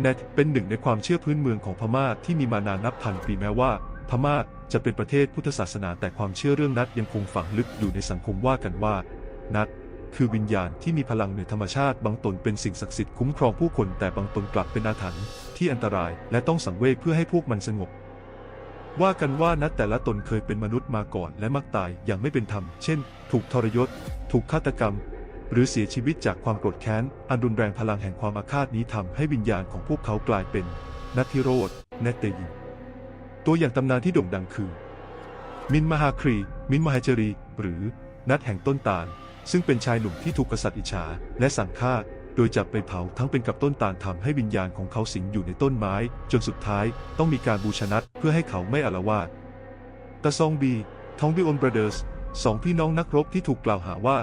แนทเป็นหนึ่งในความเชื่อพื้นเมืองของพม่าที่มีมานานนับพันปีแม้ว่า พม่าจะเป็นประเทศพุทธศาสนาแต่ความเชื่อเรื่องนัทยังคงฝังลึกอยู่ในสังคมว่ากันว่า นัทคือวิญญาณที่มีพลังเหนือธรรมชาติบางตนเป็นสิ่งศักดิ์สิทธิ์คุ้มครองผู้คนแต่บางตนกลับเป็นอาถรรพ์ที่อันตรายและต้องสังเวชเพื่อให้พวกมันสงบ ว่ากันว่านัทแต่ละตนเคยเป็นมนุษย์มาก่อนและมักตายอย่างไม่เป็นธรรม เช่น ถูกทรยศ ถูกฆาตกรรม หรือเสียชีวิตจากความโกรธแค้น อันรุนแรงพลังแห่งความอาฆาตนี้ทำให้วิญญาณของพวกเขากลายเป็นนัทธิโรธเนตเตยินตัวอย่างตำนานที่โด่งดังคือ มินมหาครี มินมหาจรี หรือนัทแห่งต้นตาล ซึ่งเป็นชายหนุ่มที่ถูกกษัตริย์อิจฉาและสั่งฆ่า โดยจับไปเผาทั้งเป็นกับต้นตาลทำให้วิญญาณของเขาสิงอยู่ในต้นไม้ จนสุดท้ายต้องมีการบูชานัทเพื่อให้เขาไม่อาลวาดตาซองบีทองบิออนบรเดอร์สสองพี่น้องนักรบที่ถูกกล่าวหาว่า